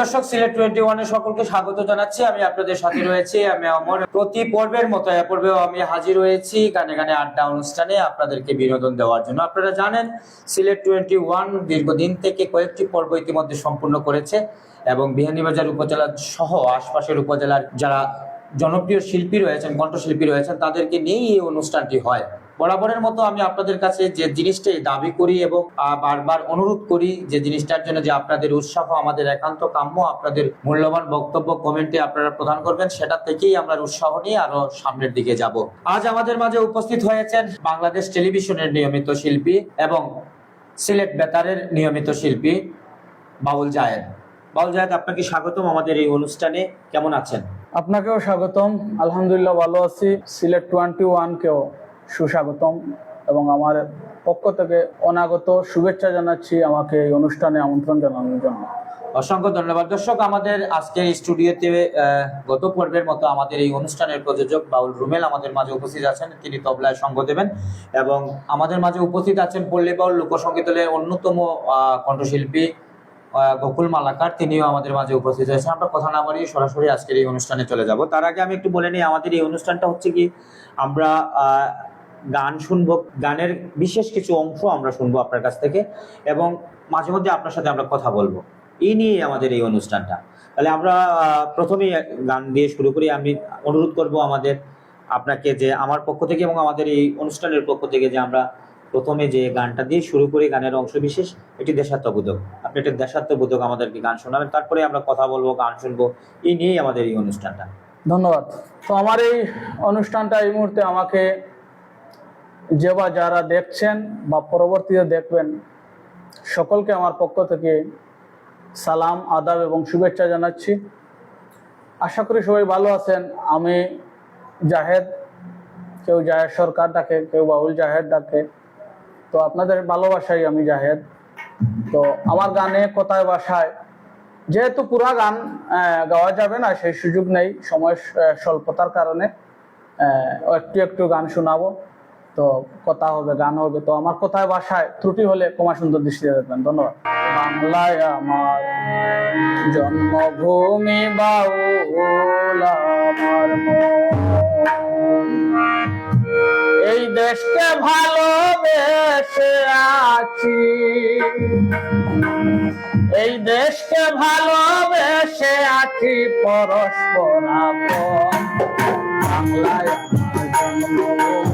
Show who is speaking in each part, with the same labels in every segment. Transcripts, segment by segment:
Speaker 1: দর্শক, সিলেট টোয়েন্টি সকলকে স্বাগত জানাচ্ছি। আমি আপনাদের সাথে রয়েছি, আমি অমর। প্রতি পর্বের মতো আমি হাজির হয়েছি গানে গানে আড্ডা অনুষ্ঠানে আপনাদেরকে বিনোদন দেওয়ার জন্য। আপনারা জানেন, সিলেট টোয়েন্টি ওয়ান দীর্ঘদিন থেকে কয়েকটি পর্ব ইতিমধ্যে সম্পূর্ণ করেছে এবং বিহানীবাজার উপজেলা সহ আশপাশের উপজেলার যারা জনপ্রিয় শিল্পী রয়েছেন, কণ্ঠশিল্পী রয়েছেন, তাদেরকে নিয়েই এই অনুষ্ঠানটি হয়। বরাবরের মতো আমি আপনাদের কাছে যে জিনিসটাই দাবি করি এবং বারবার অনুরোধ করি যে জিনিসটার জন্য যে আপনাদের উৎসাহ, আমাদের একান্ত কাম্য, আপনাদের মূল্যবান বক্তব্য কমেন্টে আপনারা প্রদান করবেন, সেটা থেকেই আমরা উৎসাহ নিয়ে আরও সামনের দিকে যাব। আজ আমাদের মাঝে উপস্থিত হয়েছেন বাংলাদেশ টেলিভিশনের নিয়মিত শিল্পী এবং সিলেট বেতারের নিয়মিত শিল্পী বাউল জায়েদ। বাউল জায়েদ, আপনাকে স্বাগতম আমাদের এই অনুষ্ঠানে। কেমন আছেন?
Speaker 2: আপনাকেও স্বাগতম। আলহামদুলিল্লাহ ভালো আছি। সিলেট টোয়েন্টি ওয়ানকেও। সুস্বাগতম এবং আমার পক্ষ থেকে অনাগত শুভেচ্ছা জানাচ্ছি আমাকে এই অনুষ্ঠানে আমন্ত্রণ জানানোর জন্য।
Speaker 1: অসংখ্য ধন্যবাদ। দর্শক, আমাদের আজকের স্টুডিওতে গত পর্বের মতো আমাদের এই অনুষ্ঠানের প্রযোজক বাউল রুমেল আমাদের মাঝে উপস্থিত আছেন। তিনি তবলায় সঙ্গ দেবেন এবং আমাদের মাঝে উপস্থিত আছেন পল্লী বাউল লোকসঙ্গীতের অন্যতম কণ্ঠশিল্পী গকুল মালাকার। তিনিও আমাদের মাঝে উপস্থিত হয়েছেন আমরা কথা না বাড়িয়ে সরাসরি আজকের এই অনুষ্ঠানে চলে যাব। তার আগে আমি একটু বলে নিই, আমাদের এই অনুষ্ঠানটা হচ্ছে কি, আমরা গান শুনব, গানের বিশেষ কিছু অংশ আমরা শুনব আপনার কাছ থেকে এবং মাঝে মধ্যে আপনার সাথে আমরা কথা বলব। এই নিয়ে আমাদের এই অনুষ্ঠানটা। তাহলে আমরা প্রথমেই গান দিয়ে শুরু করি। আমি অনুরোধ করব আমাদের আপনাকে যে আমার পক্ষ থেকে এবং আমাদের এই অনুষ্ঠানের পক্ষ থেকে যে আমরা প্রথমে যে গানটা দিয়ে শুরু করি, গানের অংশ বিশেষ, এটি দেশাত্মবোধক। আপনি একটা দেশাত্মবোধক আমাদেরকে গান শোনাবেন, তারপরে আমরা কথা বলব, গান শুনব, এই নিয়েই আমাদের এই অনুষ্ঠানটা।
Speaker 2: ধন্যবাদ। তো আমার এই অনুষ্ঠানটা এই মুহূর্তে আমাকে যে বা যারা দেখছেন বা পরবর্তীতে দেখবেন, সকলকে আমার পক্ষ থেকে সালাম, আদাব এবং শুভেচ্ছা জানাচ্ছি। আশা করি সবাই ভালো আছেন। আমি জাহেদ, কেউ জাহেদ সরকার ডাকে, কেউ বাউল জাহেদ ডাকে। তো আপনাদের ভালোবাসাই আমি জাহেদ। তো আমার গানে, কথায় বাসায় যেহেতু পুরা গান গাওয়া যাবে না, সেই সুযোগ নেই। সময় স্বল্পতার কারণে একটু একটু গান শোনাবো। তো কথা হবে, গান হবে, তো আমার কথায় বাসায় ত্রুটি হলে ক্ষমা সুন্দর দৃষ্টিতে দেখবেন। ধন্যবাদ। বাংলায় আমার জন্মভূমি আমার। এই দেশকে ভালোবেসে আছি। এই দেশকে ভালোবেসে আছি পরস্পর বাংলায় আমার জন্মভূমি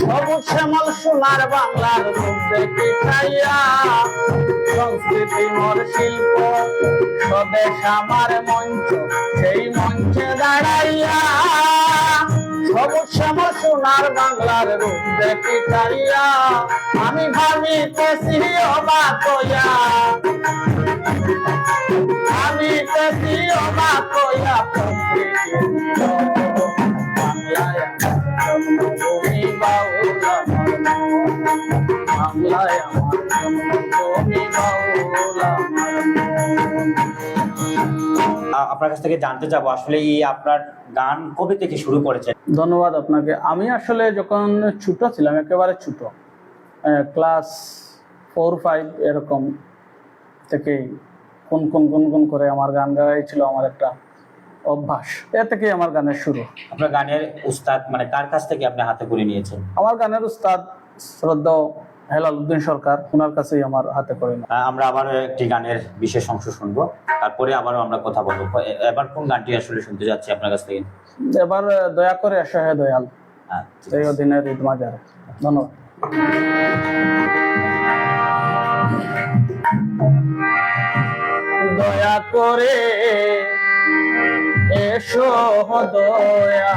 Speaker 2: সবুজ শ্যামল সোনার বাংলার দেখি খাইয়া সংস্কৃতি মোর শিল্প, স্বদেশ আমার মঞ্চ, সেই মঞ্চে দাঁড়াইয়া। সবুজ শ্যামল সোনার বাংলার রূপ দেখি খাইয়া আমি ভাবিতেছি অবাক আমি দেখি অবাক
Speaker 1: আপনার কাছ থেকে জানতে চাবো আসলে এই আপনার গান কবে থেকে শুরু করেছেন?
Speaker 2: ধন্যবাদ আপনাকে। আমি আসলে যখন ছোট ছিলাম একেবারে ছোট ক্লাস ফোর ফাইভ এরকম থেকেই কোন কোন কোন কোন করে আমার গান গাওয়াই ছিল আমার একটা অভ্যাস। এ থেকেই আমার গানের শুরু।
Speaker 1: আপনার গানের উস্তাদ মানে কার কাছ থেকে আপনি হাতে করে নিয়েছেন?
Speaker 2: আমার গানের উস্তাদ শ্রদ্ধা হেলাল উদ্দিন সরকার ওনার কাছেই আমার হাতে করে
Speaker 1: আমরা আবারও একটি গানের বিশেষ অংশ শুনব। তারপরে আবারও আমরা কথা বলব। এবার কোন গানটি আসলে শুনতে যাচ্ছি আপনার কাছ থেকে?
Speaker 2: এবার দয়া করে আসা হে দয়াল। এই অধীনের ঈদ মাজার। ধন্যবাদ। দয়া করে এসো দয়া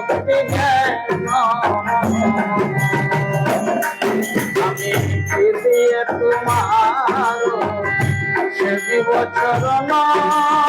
Speaker 2: ভক্তি আমি দিয়ে তোমার সে বছর সাধন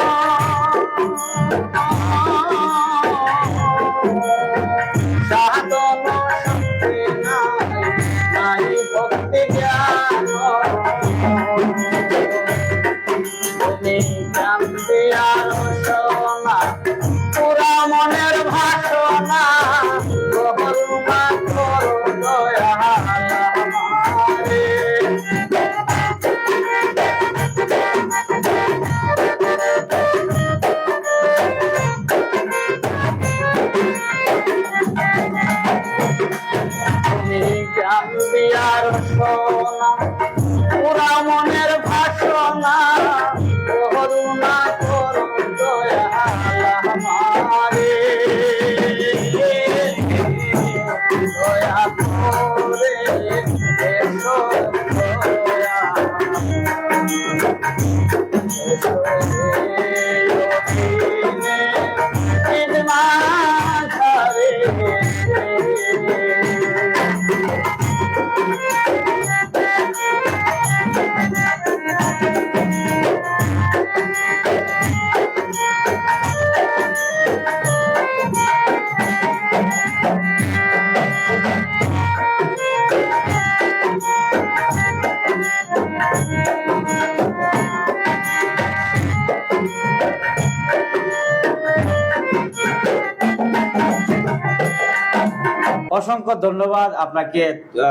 Speaker 1: অসংখ্য ধন্যবাদ। আপনাকে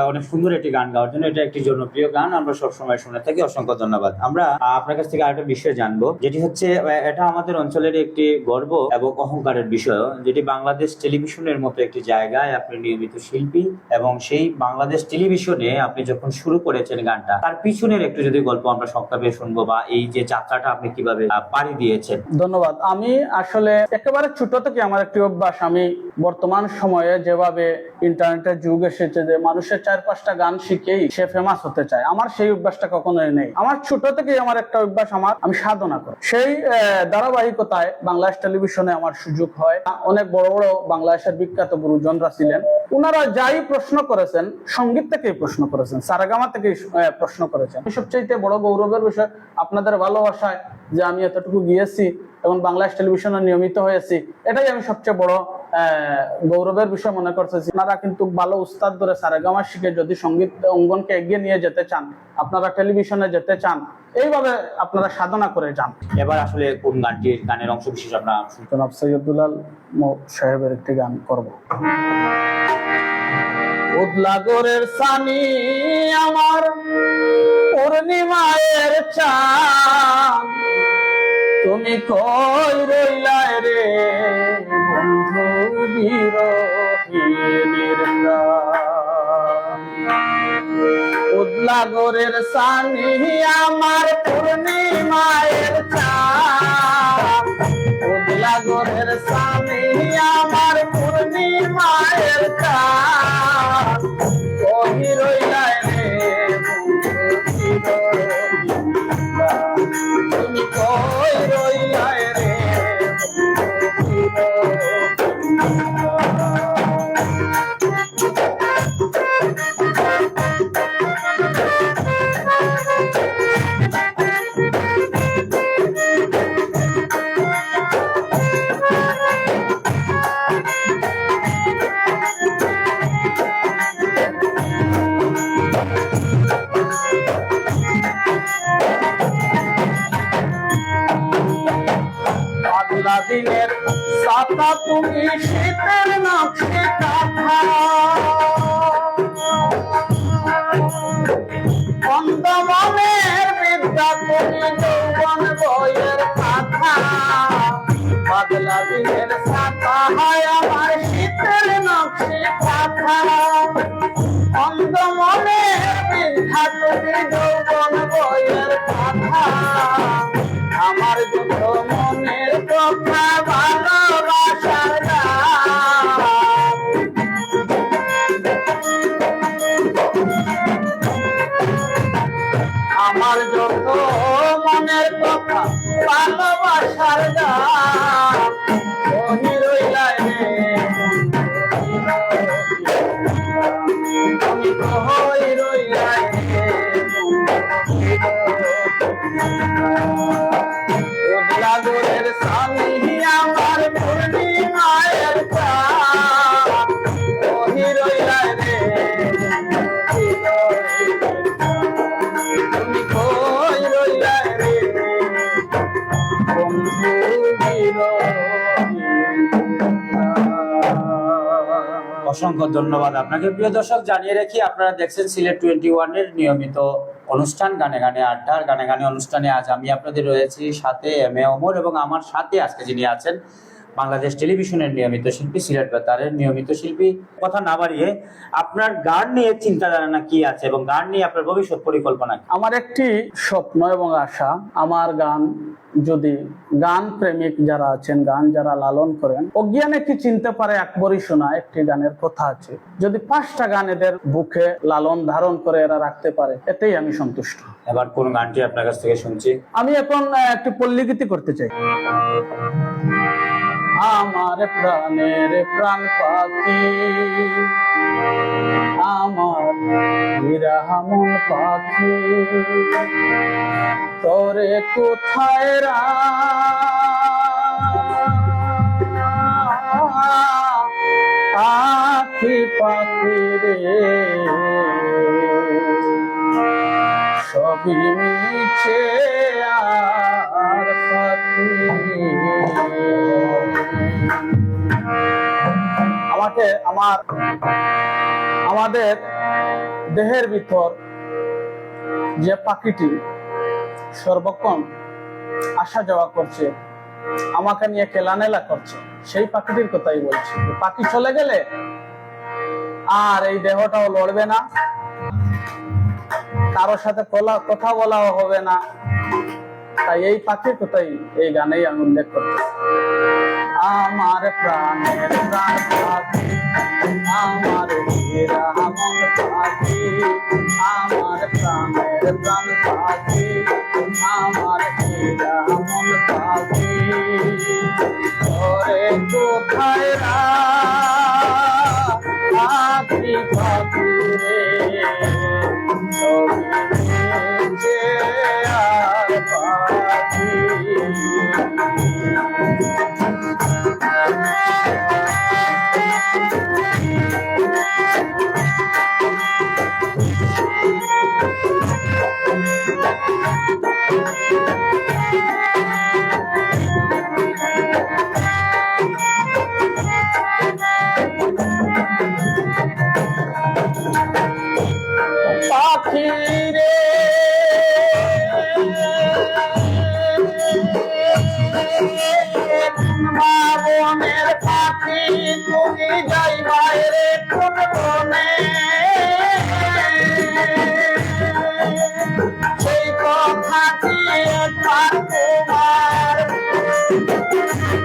Speaker 1: অনেক সুন্দর একটি গান গাওয়ার জন্য। এটা একটি জনপ্রিয় গান। আমরা সবসময় শুনে থাকি। অসংখ্য ধন্যবাদ। আমরা আপনার কাছ থেকে আরেকটা বিষয় জানব, যেটি হচ্ছে এটা আমাদের অঞ্চলের একটি গর্ব এবং অহংকারের বিষয়, যেটি বাংলাদেশ টেলিভিশনের মতো একটি জায়গায় আপনি নিয়মিত শিল্পী এবং সেই বাংলাদেশ টেলিভিশনে আপনি যখন শুরু করেছেন গানটা, তার পিছনের একটু যদি গল্প আমরা সংক্ষেপে শুনব বা এই যে যাত্রাটা আপনি কীভাবে পাড়ি দিয়েছেন।
Speaker 2: ধন্যবাদ। আমি আসলে একেবারে ছোট থেকে আমার একটি অভ্যাস। আমি বর্তমান সময়ে যেভাবে ইন্টারনেটের যুগ এসেছে যে মানুষের চার পাঁচটা গান শিখেই সে ফেমাস হতে চায়। আমার সেই অভ্যাসটা কখনোই নেই। আমার ছোট থেকেই আমার একটা অভ্যাস আমার, আমি সাধনা করি। সেই ধারাবাহিকতায় বাংলাদেশ টেলিভিশনে আমার সুযোগ হয়। অনেক বড় বড় বাংলাদেশের বিখ্যাত গুরুজনরা ছিলেন। ওনারা যাই প্রশ্ন করেছেন, সংগীত থেকেই প্রশ্ন করেছেন, সারাগামা থেকেই প্রশ্ন করেছেন। সবচেয়ে বড় গৌরবের বিষয় আপনাদের ভালোবাসায় যে আমি এতটুকু গিয়েছি এবং বাংলাদেশ টেলিভিশনে নিয়মিত হয়েছি, এটাই আমি সবচেয়ে বড় গৌরবের বিষয় মনে করতেছি। আপনারা কিন্তু ভালো উস্তাদ ধরে সারেগামা শিখে যদি সংগীত অঙ্গনকে এগিয়ে নিয়ে যেতে চান আপনারা টেলিভিশনে যেতে চান এইভাবে আপনারা সাধনা করে যান।
Speaker 1: এবার আসলে কোন গানটির গানের অংশ বিশেষ শুনতে
Speaker 2: জনাব সৈয়দুলাল সাহেবের একটি গান করব। উদলাগরের সানি আমার পূর্ণিমায়ের চাঁদ। তুমি কই রইলায় রে? উদলাগরের সানি আমার পূর্ণিমায়ের চাঁদ। লাগরের সানি আমার পূর্ণিমায়ের চাঁদ। ওহি রইলাই আমার
Speaker 1: অসংখ্য ধন্যবাদ। আপনাকে প্রিয় দর্শক, জানিয়ে রাখি, আপনারা দেখছেন সিলেট টোয়েন্টি ওয়ানের নিয়মিত অনুষ্ঠান, গানে গানে আড্ডার, গানে গানে অনুষ্ঠানে আজ আমি আপনাদের রয়েছি সাথে এম এ অমর এবং আমার সাথে আজকে যিনি আছেন বাংলাদেশ টেলিভিশনের নিয়মিত শিল্পী সিলেট বেতারের নিয়মিত শিল্পী। কথা না বাড়িয়ে আপনার গান নিয়ে চিন্তাধারণা কি আছে এবং গান নিয়ে আপনার ভবিষ্যৎ পরিকল্পনা
Speaker 2: আমার একটি স্বপ্ন এবং আশা আমার গান যদি গান প্রেমিক যারা আছেন গান যারা লালন করেন অজ্ঞানে কি চিনতে পারে একবারই শোনা একটি গানের কথা আছে। যদি পাঁচটা গান এদের বুকে লালন ধারণ করে এরা রাখতে পারে এতেই আমি সন্তুষ্ট।
Speaker 1: এবার কোন গানটি আপনার কাছ থেকে শুনছি?
Speaker 2: আমি এখন একটি পল্লীগীতি করতে চাই। আমার প্রাণের প্রাণ পাখি। আমার বিরামন পাখি। তোরে কোথায় রা? পাখি পাখি রে। সবই মিছে আর পাখি। আমাকে আমার, আমাদের দেহের ভিতর যে পাখিটি সর্বক্ষণ আসা যাওয়া করছে, আমাকে নিয়ে কেলানেলা করছে, সেই পাখিটির কথাই বলছি। পাখি চলে গেলে আর এই দেহটাও লড়বে না। কারোর সাথে কথা বলাও হবে না। তাই এই পাখির কথাই এই গানেই আমি উল্লেখ করতে আমার প্রাণের প্রাণ পাখি আমার হীরা মন পাখি আমার প্রাণের প্রাণ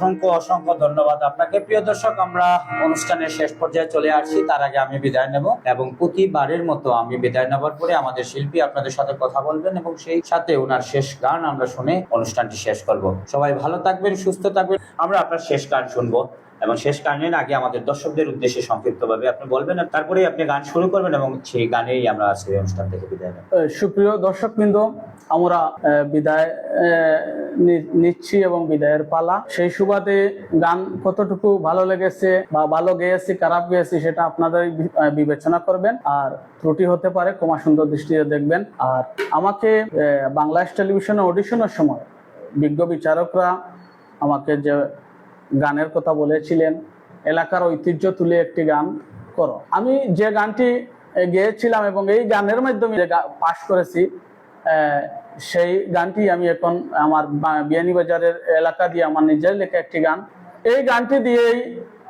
Speaker 1: অসংখ্য অসংখ্য ধন্যবাদ। আপনাকে প্রিয় দর্শক, আমরা অনুষ্ঠানের শেষ পর্যায়ে চলে আসছি। তার আগে আমি বিদায় নেব এবং প্রতিবারের মতো আমি বিদায় নেবার পরে আমাদের শিল্পী আপনাদের সাথে কথা বলবেন এবং সেই সাথে ওনার শেষ গান আমরা শুনে অনুষ্ঠানটি শেষ করব। সবাই ভালো থাকবেন, সুস্থ থাকবেন। আমরা আপনার শেষ গান শুনব। এবং শেষ গানের আগে আমাদের দর্শকদের উদ্দেশ্যে সংক্ষিপ্তভাবে আপনি বলবেন আর তারপরেই আপনি গান শুরু করবেন এবং সেই গানেই আমরা আজকে অনুষ্ঠান থেকে বিদায় নেব।
Speaker 2: সুপ্রিয় দর্শকবৃন্দ, আমরা বিদায় নিচ্ছি এবং বিদায়ের পালা। সেই সুবাদে গান কতটুকু ভালো লেগেছে বা ভালো গেয়েছি, খারাপ গেয়েছি, সেটা আপনাদের বিবেচনা করবেন। আর ত্রুটি হতে পারে ক্ষমা সুন্দর দৃষ্টিতে দেখবেন। আর আমাকে বাংলাদেশ টেলিভিশনে অডিশনের সময় বিজ্ঞ বিচারকরা আমাকে যে গানের কথা বলেছিলেন, এলাকার ঐতিহ্য তুলে একটি গান করো। আমি যে গানটি গেয়েছিলাম এবং এই গানের মাধ্যমে পাশ করেছি সেই গানটি আমি এখন আমার বিয়ানীবাজারের এলাকা দিয়ে আমার নিজের লেখা একটি গান। এই গানটি দিয়েই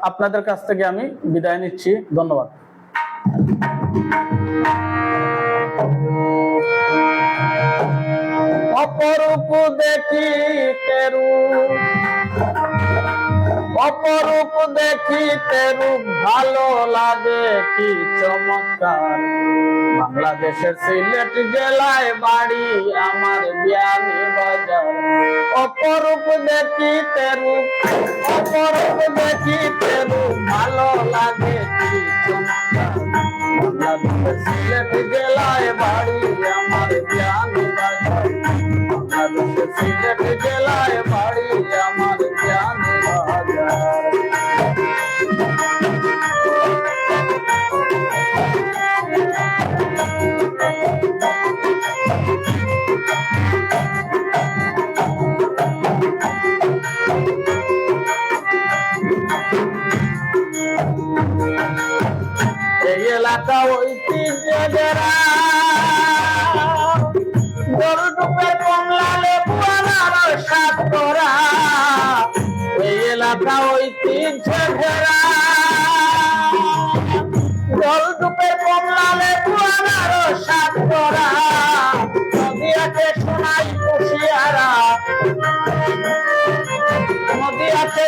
Speaker 2: আপনাদের কাছ থেকে আমি বিদায় নিচ্ছি। ধন্যবাদ। অপরূপ দেখি তেরু অপরূপ দেখিতে রূপ ভালো লাগে কি চমৎকার। বাংলাদেশের সিলেট জেলায় বাড়ি, আমার বিয়ানি বাজার। অপরূপ দেখিতে রূপ, অপরূপ দেখিতে রূপ ভালো লাগে কি চমৎকার। বাংলাদেশের সিলেট জেলায় ঐতিহ্য ঘেরা গরু টুপের কমলা সাত করা নদী আছে কুশিয়ারা নদী আছে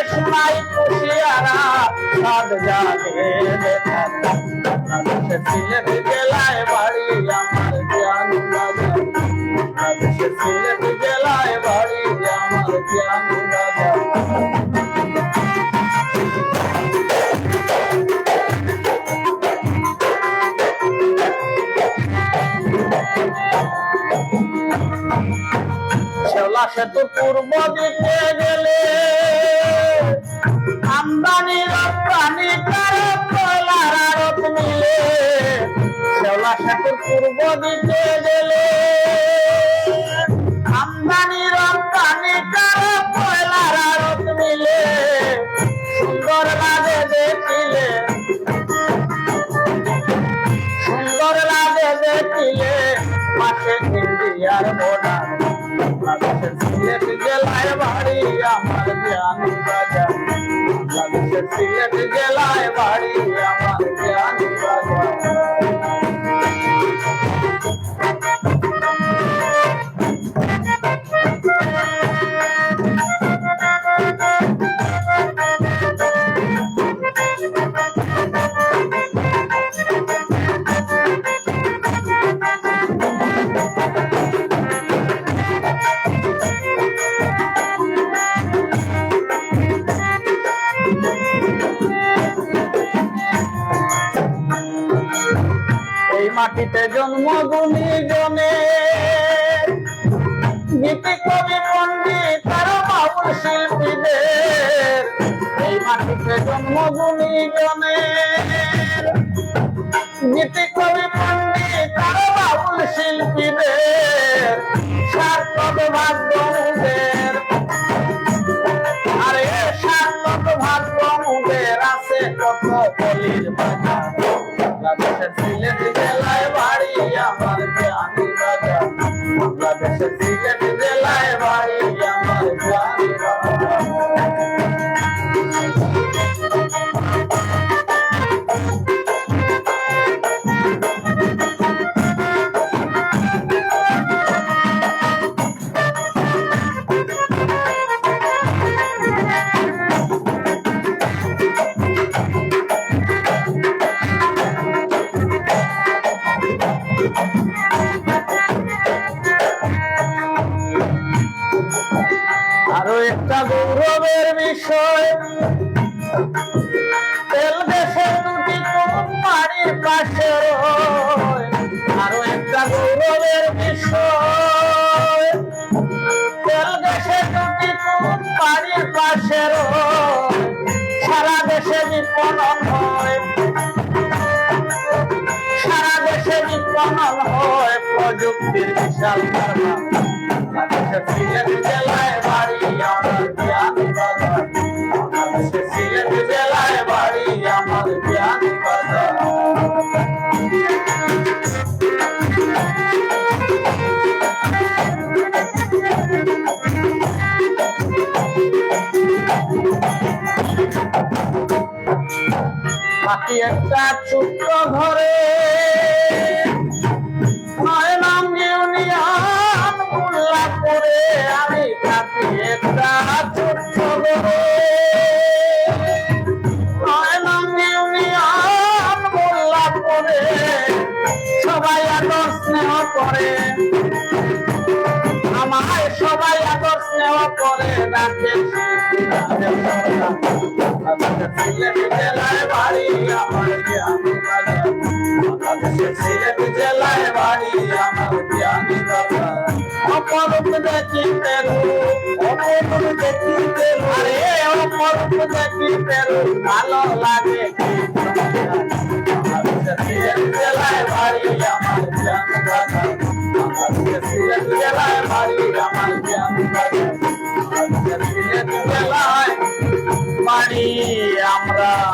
Speaker 2: কুশিয়ারা সাত জাগে দেখা শেওলা সেতু পূর্ব দিকে গেলে আমদানি রপ্তানি করে কয়লার আড়ত মিলে। হাওলা সেতুর পূর্ব দিকে গেলে আমদানি রপ্তানি কারও মিলে। সুন্দর লাগে দেখিলে, সুন্দর লাগে দেখিলে, পাশে ইন্ডিয়ার সিলেট জেলায় বাড়ি আমার জ্ঞান বাজার সিলেট জেলায় বাড়ি আমার জ্ঞান মাটিতে জন্ম গুণী জনে গীতি কবি পণ্ডিত বাউল শিল্পীদের। এই মাটিতে জন্ম গুণী জনে গীতি কবি পণ্ডিত আর বাউল শিল্পীদের। সার্থক ভাগ্যদের আরে সার্থক ভাগ্যদের আছে কত বলির বাজার। বাংলাদেশের সিলেট বাংলাদেশের একটা ছোট্ট ঘরে। নয় নাম ইউনিয়ন মোল্লা করে আমি থাকি একটা ছোট্ট ঘরে নয় নাম ইউনিয়ন মোল্লা করে সবাই আদর স্নেহ করে। আমায় সবাই আদর স্নেহ করে, রাখে অপরূপ দেখিতে রূপ অপরূপ দেখিতে রূপ আরে অপরূপ দেখিতে রূপ ভালো লাগে বাংলাদেশের সিলেট জেলায় বাড়ি আমার বাড়ি আমার